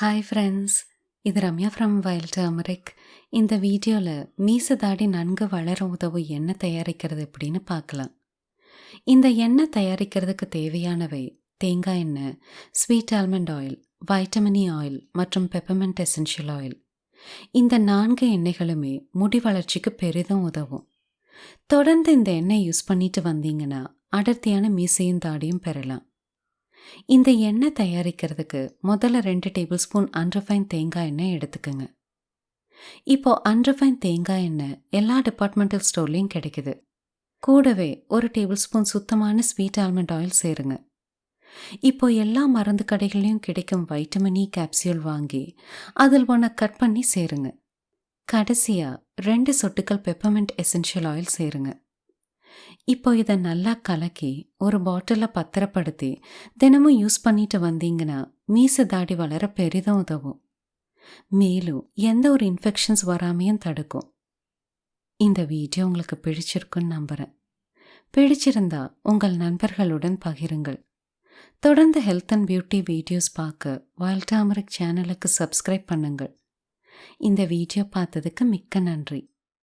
Hi friends இது Ramya from wild turmeric இந்த வீடியோவில் மீச தாடி நன்கு வளர உதவும் எண்ணெய் தயாரிக்கிறது எப்படின்னு பார்க்கலாம். இந்த எண்ணெய் தயாரிக்கிறதுக்கு தேவையானவை தேங்காய் எண்ணெய் sweet almond oil vitamin E oil மற்றும் பெப்பமெண்ட் எசென்ஷியல் ஆயில் இந்த நான்கு எண்ணெய்களுமே முடி வளர்ச்சிக்கு பெரிதும் உதவும். தொடர்ந்து இந்த எண்ணெய் யூஸ் பண்ணிட்டு வந்தீங்கன்னா அடர்த்தியான மீசையும் தாடியும் பெறலாம். இந்த எண்ணெய் தயாரிக்கிறதுக்கு முதல்ல ரெண்டு டேபிள் ஸ்பூன் அன்ரஃபைன் தேங்காய் எண்ணெய் எடுத்துக்கோங்க. இப்போ அன்ரஃபைன் தேங்காய் எண்ணெய் எல்லா டிபார்ட்மெண்டல் ஸ்டோர்லேயும் கிடைக்குது. கூடவே ஒரு டேபிள் ஸ்பூன் சுத்தமான ஸ்வீட் ஆல்மண்ட் ஆயில் சேருங்க. இப்போ எல்லா மருந்து கடைகள்லையும் கிடைக்கும் வைட்டமின் இ கேப்சியூல் வாங்கி அதில் ஒன்றை கட் பண்ணி சேருங்க. கடைசியாக ரெண்டு சொட்டுக்கள் பெப்பர்மெண்ட் எசென்ஷியல் ஆயில் சேருங்க. இப்போ இதை நல்லா கலக்கி ஒரு பாட்டிலில் பத்திரப்படுத்தி தினமும் யூஸ் பண்ணிட்டு வந்தீங்கன்னா மீச தாடி வளர பெரிதும் உதவும். மேலும் எந்த ஒரு இன்ஃபெக்ஷன்ஸ் வராமையும் தடுக்கும். இந்த வீடியோ உங்களுக்கு பிடிச்சிருக்குன்னு நம்புகிறேன் பிடிச்சிருந்தா உங்கள் நண்பர்களுடன் பகிருங்கள். தொடர்ந்து ஹெல்த் அண்ட் பியூட்டி வீடியோஸ் பார்க்க வைல்ட் டாமரிக் சேனலுக்கு சப்ஸ்கிரைப் பண்ணுங்கள். இந்த வீடியோ பார்த்ததுக்கு மிக்க நன்றி.